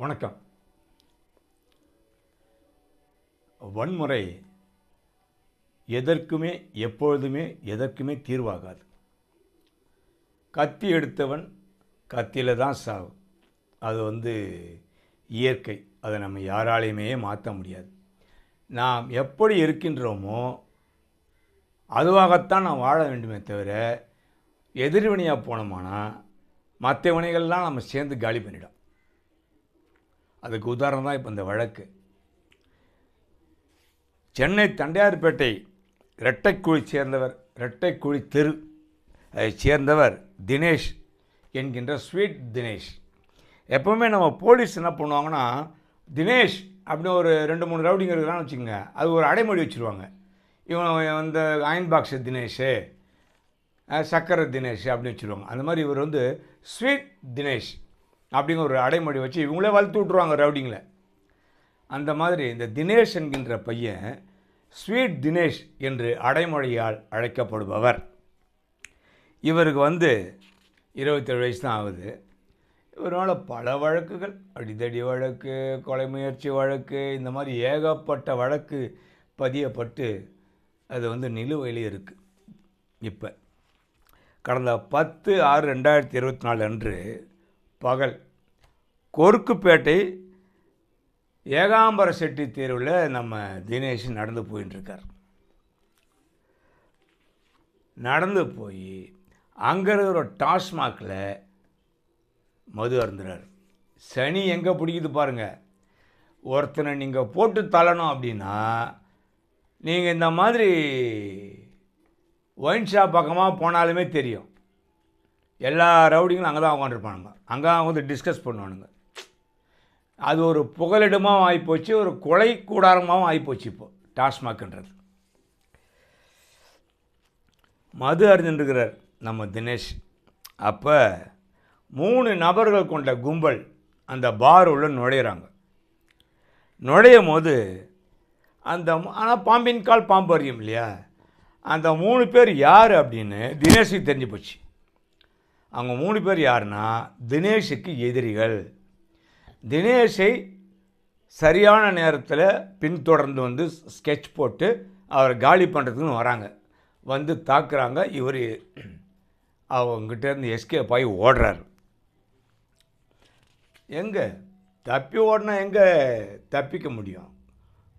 வணக்கம். வன்முறை எதற்குமே எப்பொழுதுமே எதற்குமே தீர்வாகாது. கத்தி எடுத்தவன் கத்தியில் தான் சாவு அது வந்து இயற்கை. அதை நம்ம யாராலையுமே மாற்ற முடியாது. நாம் எப்படி இருக்கின்றோமோ அதுவாகத்தான் நாம் வாழ வேண்டுமே தவிர எதிர்வினையாக போனோமானா மற்ற வினைகள்லாம் நம்ம சேர்ந்து காலி பண்ணிடும். அதுக்கு உதாரணம் தான் இப்போ இந்த வழக்கு. சென்னை தண்டையார்பேட்டை இரட்டைக்குழி சேர்ந்தவர் இரட்டைக்குழி தெரு அதை சேர்ந்தவர் தினேஷ் என்கின்ற ஸ்வீட் தினேஷ். எப்போவுமே நம்ம போலீஸ் என்ன பண்ணுவாங்கன்னா தினேஷ் அப்படின்னு ஒரு ரெண்டு மூணு ரவுடிங்க இருக்கிறான்னு வச்சுக்கோங்க அது ஒரு அடைமொழி வச்சுருவாங்க. இவன் வந்து அயன் பாக்ஸ் தினேஷு சக்கரை தினேஷ் அப்படின்னு வச்சுருவாங்க. அந்த மாதிரி இவர் வந்து ஸ்வீட் தினேஷ். அப்படிங்கிற ஒரு அடைமொழி வச்சு இவங்களே வளர்த்து விட்ருவாங்க ரவுடிங்கில் அந்த மாதிரி இந்த தினேஷ் என்கின்ற பையன் ஸ்வீட் தினேஷ் என்று அடைமொழியால் அழைக்கப்படுபவர். இவருக்கு வந்து இருபத்தேழு வயசு தான் ஆகுது. இவரால் பல வழக்குகள் அடிதடி வழக்கு கொலை முயற்சி வழக்கு இந்த மாதிரி ஏகப்பட்ட வழக்கு பதியப்பட்டு அது வந்து நிலுவையில் இருக்குது இப்போ கடந்த பத்து ஆறு ரெண்டாயிரத்தி இருபத்தி நாலு அன்று பகல். கொருக்குப்பேட்டை ஏகாம்பர செட்டி தேர்வில் நம்ம தினேஷ் நடந்து போயின்ட்டுருக்கார் நடந்து போய் அங்கே இருக்கிற டாஸ்மாகில் மது அருந்துறார். சனி எங்கே பிடிக்குது பாருங்கள் ஒருத்தனை நீங்கள் போட்டு தள்ளணும் அப்படின்னா நீங்கள் இந்த மாதிரி ஒயின் ஷாப் பக்கமாக போனாலுமே தெரியும். எல்லா ரவுடிங்களும் அங்கே தான் உட்காந்துருப்பானுங்க அங்கே தான் வந்து டிஸ்கஸ் பண்ணுவானுங்க. அது ஒரு புகலிடமாகவும் ஆகிப்போச்சு ஒரு கொலை கூடாரமாகவும் ஆகிப்போச்சு இப்போ டாஸ்மாக்ன்றது. மது அறிஞ்சிருக்கிறார் நம்ம தினேஷ். அப்போ மூணு நபர்கள் கொண்ட கும்பல் அந்த பார் உள்ள நுழையிறாங்க. நுழையும் போது அந்த ஆனால் பாம்பின் கால் பாம்பு அறியும் இல்லையா? அந்த மூணு பேர் யார் அப்படின்னு தினேஷுக்கு தெரிஞ்சு போச்சு. அவங்க மூணு பேர் யாருன்னா தினேஷுக்கு எதிரிகள். தினேஷை சரியான நேரத்தில் பின்தொடர்ந்து வந்து ஸ்கெட்ச் போட்டு அவரை காலி பண்ணுறதுக்குன்னு வராங்க. வந்து தாக்குறாங்க. இவர் அவங்ககிட்டேருந்து எஸ்கேப் ஆகி ஓடுறாரு. எங்கே? தப்பி ஓடினா எங்கே தப்பிக்க முடியும்?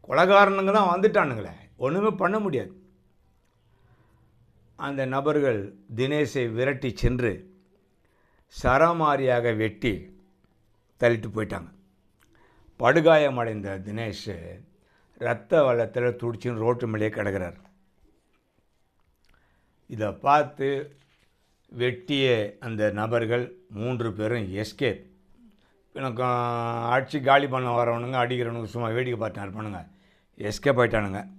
கொலகாரனுங்க தான் வந்துட்டானுங்களே. ஒன்றுமே பண்ண முடியாது. அந்த நபர்கள் தினேஷை விரட்டி சென்று சரமாரியாக வெட்டி தள்ளிட்டு போயிட்டாங்க. படுகாயமடைந்த தினேஷ் ரத்த வளத்தில் துடிச்சின்னு ரோட்டு மேலேயே கிடக்கிறார். இதை பார்த்து வெட்டிய அந்த நபர்கள் மூன்று பேரும் எஸ்கேப். எனக்கு அடித்து காலி பண்ண வரவனுங்க அடிக்கிறவனுங்க சும்மா வேடிக்கை பார்த்து இருப்பானுங்க. எஸ்கேப் ஆகிட்டானுங்க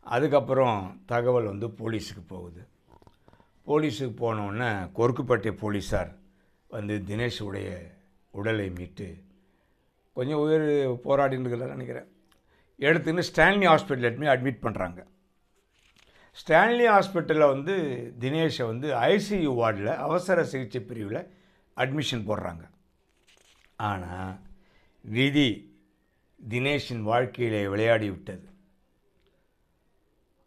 அதுக்கப்புறம் தகவல் வந்து போலீஸுக்கு போகுது. போலீஸுக்கு போனோன்னே கொருக்குப்பேட்டை போலீஸார் வந்து தினேஷ் உடைய உடலை மீட்டு கொஞ்சம் உயிர் போராடின்னு நினைக்கிறேன். எடுத்துன்னு ஸ்டான்லி ஹாஸ்பிட்டல் எடுத்துமே அட்மிட் பண்ணுறாங்க ஸ்டான்லி ஹாஸ்பிட்டலில் வந்து தினேஷை வந்து ஐசியு வார்டில் அவசர சிகிச்சை பிரிவில் அட்மிஷன் போடுறாங்க. ஆனால் விதி தினேஷின் வாழ்க்கையிலே விளையாடி விட்டது.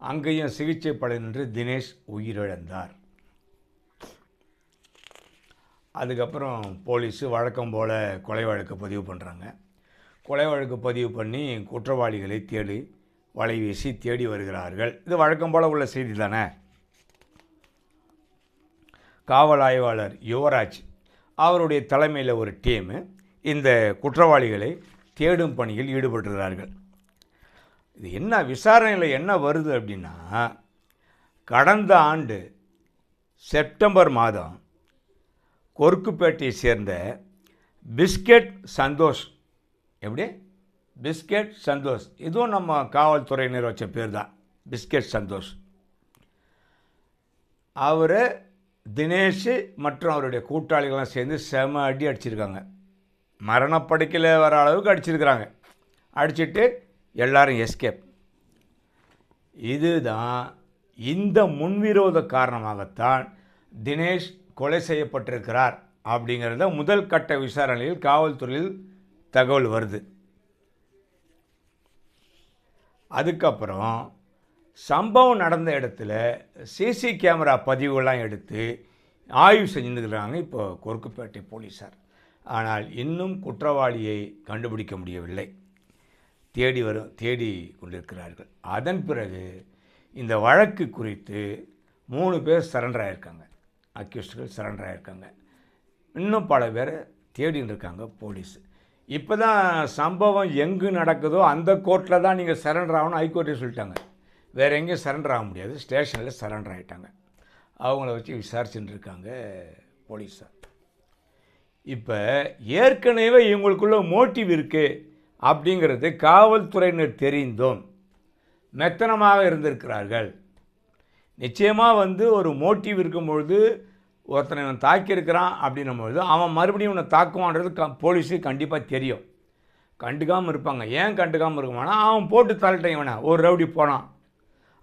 அங்கேயும் சிகிச்சை பலனின்றி தினேஷ் உயிரிழந்தார். அதுக்கப்புறம் போலீஸு வழக்கம் போல் கொலை வழக்கு பதிவு பண்ணுறாங்க கொலை வழக்கு பதிவு பண்ணி குற்றவாளிகளை தேடி வலை வீசி தேடி வருகிறார்கள். இது வழக்கம் போல் உள்ள செய்தி தானே? காவல் ஆய்வாளர் யுவராஜ் அவருடைய தலைமையில் ஒரு டீமு இந்த குற்றவாளிகளை தேடும் பணியில் ஈடுபட்டுகிறார்கள் இது என்ன விசாரணையில் என்ன வருது அப்படின்னா கடந்த ஆண்டு செப்டம்பர் மாதம் கொருக்குப்பேட்டையை சேர்ந்த பிஸ்கெட் சந்தோஷ். எப்படி? பிஸ்கெட் சந்தோஷ். இதுவும் நம்ம காவல்துறையினர் வச்ச பேர் தான் பிஸ்கெட் சந்தோஷ். அவர் தினேஷ் மற்றும் அவருடைய கூட்டாளிகள்லாம் சேர்ந்து செம அடி அடிச்சிருக்காங்க. மரணப்படுக்கையில் வர அளவுக்கு அடிச்சிருக்கிறாங்க. அடிச்சிட்டு எல்லாரும் எஸ்கேப் இதுதான் இந்த முன்விரோத காரணமாகத்தான் தினேஷ் கொலை செய்யப்பட்டிருக்கிறார் அப்படிங்கிறத முதல் கட்ட விசாரணையில் காவல்துறையில் தகவல் வருது. அதுக்கப்புறம் சம்பவம் நடந்த இடத்துல சிசி கேமரா பதிவுகள்லாம் எடுத்து ஆய்வு செஞ்சுருக்கிறாங்க இப்போ கொருக்குப்பேட்டை போலீஸார் ஆனால் இன்னும் குற்றவாளியை கண்டுபிடிக்க முடியவில்லை. தேடி வரும் தேடி கொண்டிருக்கிறார்கள். அதன் பிறகு இந்த வழக்கு குறித்து மூணு பேர் சரண்டராயிருக்காங்க அக்யூஸ்டுகள் சரண்டர் ஆகியிருக்காங்க இன்னும் பல பேர் தேடின்னு இருக்காங்க போலீஸ். இப்போ தான் சம்பவம் எங்கு நடக்குதோ அந்த கோர்ட்டில் தான் நீங்கள் சரண்டர் ஆகணும் ஹைகோர்ட்டே சொல்லிட்டாங்க. வேறு எங்கேயும் சரண்டர் ஆக முடியாது. ஸ்டேஷனில் சரண்டர் ஆகிட்டாங்க அவங்கள வச்சு விசாரிச்சுட்டு இருக்காங்க போலீஸார் இப்போ ஏற்கனவே இவங்களுக்குள்ள மோட்டிவ் இருக்குது அப்படிங்கிறது காவல்துறையினர் தெரிந்தும் மெத்தனமாக இருந்திருக்கிறார்கள். நிச்சயமாக வந்து ஒரு மோட்டிவ் இருக்கும்பொழுது ஒருத்தனை இவன் தாக்கியிருக்கிறான் அப்படின்னும் பொழுது அவன் மறுபடியும் இவனை தாக்குவான்றது க போலீஸுக்கு கண்டிப்பாக தெரியும். கண்டுக்காமல் இருப்பாங்க. ஏன் கண்டுக்காமல் இருக்குமானா அவன் போட்டு தள்ளட்டும் இவனை. ஒரு ரவுடி போனான்.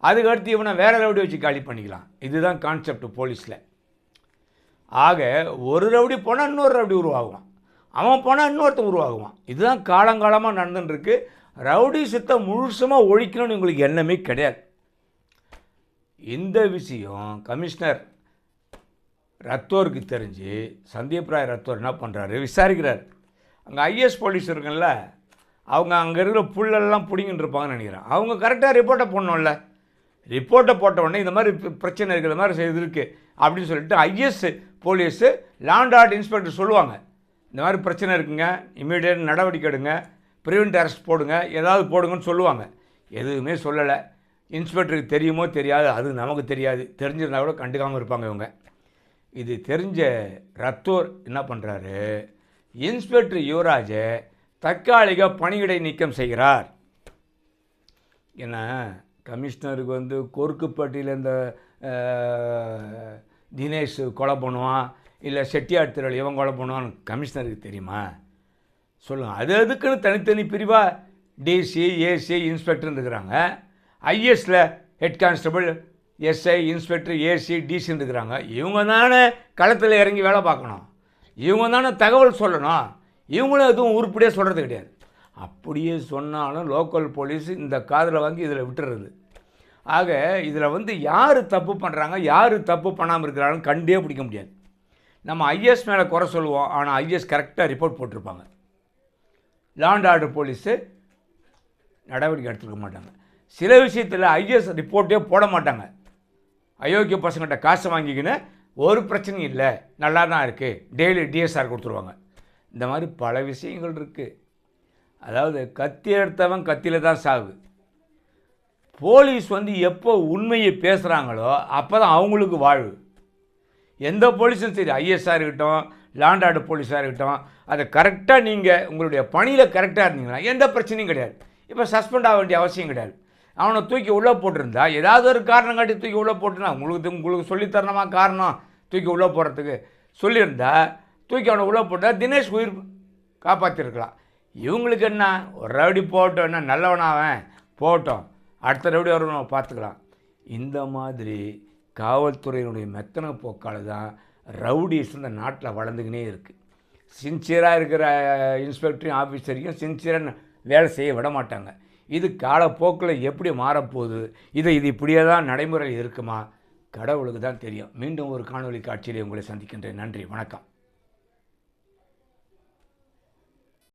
அதுக்கடுத்து இவனை வேறு ரவுடி வச்சு காலி பண்ணிக்கலாம். இதுதான் கான்செப்ட் போலீஸில். ஆக ஒரு ரவுடி போனால் இன்னொரு ரவுடி உருவாகுவான். அவன் போனால் இன்னொருத்தன் உருவாகுவான். இதுதான் காலங்காலமாக நடந்துட்டுருக்கு. ரவுடி சித்தம் முழுசமாக ஒழிக்கணும்னு உங்களுக்கு எண்ணமே கிடையாது. இந்த விஷயம் கமிஷனர் ரத்தோருக்கு தெரிஞ்சு சந்தீப் ராய் ரத்தோர் என்ன பண்ணுறாரு விசாரிக்கிறார். அங்கே ஐஎஸ் போலீஸ் இருக்குல்ல அவங்க அங்கே இருக்கிற புல்லெல்லாம் பிடிங்கிட்டு இருப்பாங்கன்னு நினைக்கிறேன். அவங்க கரெக்டாக ரிப்போர்ட்டை போடணும்ல. ரிப்போர்ட்டை போட்ட உடனே இந்த மாதிரி பிரச்சனை இருக்கிற மாதிரி இது இருக்குது அப்படின்னு சொல்லிட்டு ஐஎஸ் போலீஸு லேண்ட் ஆர்ட் இன்ஸ்பெக்டர் சொல்லுவாங்க. இந்த மாதிரி பிரச்சனை இருக்குங்க இமீடியட் நடவடிக்கை எடுங்க ப்ரிவெண்ட் அரெஸ்ட் போடுங்க ஏதாவது போடுங்கன்னு சொல்லுவாங்க. எதுவுமே சொல்லலை. இன்ஸ்பெக்டருக்கு தெரியுமோ தெரியாது அது நமக்கு தெரியாது. தெரிஞ்சிருந்தா கூட கண்டுக்காமல் இருப்பாங்க இவங்க. இது தெரிஞ்ச ரத்தோர் என்ன பண்ணுறாரு இன்ஸ்பெக்டர் யுவராஜை தற்காலிக பணியிடை நீக்கம் செய்கிறார். ஏன்னா கமிஷனருக்கு வந்து கொருக்குப்பட்டியில் இந்த தினேஷ் கொலை பண்ணுவான் இல்லை செட்டியார் திருள் இவன் கொலை பண்ணுவான்னு கமிஷனருக்கு தெரியுமா? சொல்லுங்கள் அது அதுக்குன்னு தனித்தனி பிரிவாக டிசி ஏசி இன்ஸ்பெக்டர்னு இருக்கிறாங்க. ஐஎஸில் head constable SI inspector AC டிசின்னு இருக்கிறாங்க. இவங்க தானே களத்தில் இறங்கி வேலை பார்க்கணும். இவங்க தானே தகவல் சொல்லணும். இவங்களும் எதுவும் உருப்படியாக சொல்கிறது கிடையாது. அப்படியே சொன்னாலும் லோக்கல் போலீஸ் இந்த காதில் வாங்கி இதில் விட்டுறது. ஆக இதில் வந்து யார் தப்பு பண்ணுறாங்க யார் தப்பு பண்ணாமல் இருக்கிறாங்கன்னு கண்டே பிடிக்க முடியாது. நம்ம ஐஎஸ் மேலே குறை சொல்லுவோம் ஆனால் ஐஎஸ் கரெக்டாக ரிப்போர்ட் போட்டிருப்பாங்க. லாண்ட் ஆர்டர் போலீஸு நடவடிக்கை எடுத்துக்க மாட்டாங்க. சில விஷயத்தில் ஐஎஸ் ரிப்போர்ட்டே போட மாட்டாங்க. அயோக்கிய பசங்கிட்ட காசு வாங்கிக்கின்னு ஒரு பிரச்சனையும் இல்லை. நல்லா தான் இருக்குது டெய்லி டிஎஸ்ஆர் கொடுத்துருவாங்க. இந்த மாதிரி பல விஷயங்கள் இருக்குது அதாவது கத்தி எடுத்தவன் கத்தியில் தான் சாவு. போலீஸ் வந்து எப்போ உண்மையை பேசுகிறாங்களோ அப்போ தான் அவங்களுக்கு வாழ்வு. எந்த போலீஸும் சரி ஐஎஸ்ஆர் இருக்கட்டும் லாண்டாடு போலீஸாக இருக்கட்டும் அதை கரெக்டாக நீங்கள் உங்களுடைய பணியில் கரெக்டாக இருந்தீங்கன்னா எந்த பிரச்சனையும் கிடையாது. இப்போ சஸ்பெண்ட் ஆக வேண்டிய அவசியம் கிடையாது. அவனை தூக்கி உள்ளே போட்டிருந்தா ஏதாவது ஒரு காரணம் காட்டி தூக்கி உள்ளே போட்டுனா உங்களுக்கு உங்களுக்கு சொல்லித்தரணுமா காரணம்? தூக்கி உள்ளே போடுறதுக்கு. சொல்லியிருந்தா தூக்கி அவனை உள்ளே போட்டால் தினேஷ் உயிர் காப்பாற்றிருக்கலாம் இவங்களுக்கு என்ன? ஒரு ரவுடி போட்டோம் என்ன? நல்லவனாவன் போட்டோம். அடுத்த ரவுடி வரணும் பார்த்துக்கலாம். இந்த மாதிரி காவல்துறையினுடைய மெத்தன போக்கால் தான் ரவுடிஸ் இந்த நாட்டில் வளர்ந்துக்கினே இருக்குது சின்சியராக இருக்கிற இன்ஸ்பெக்டரையும் ஆஃபீஸரையும் சின்சியராக வேலை செய்ய விட மாட்டாங்க. இது காலப்போக்கில் எப்படி மாறப்போகுது? இது இது இப்படியே தான் நடைமுறையில் இருக்குமா? கடவுளுக்கு தான் தெரியும். மீண்டும் ஒரு காணொளி காட்சியில் உங்களை சந்திக்கின்றேன். நன்றி. வணக்கம்.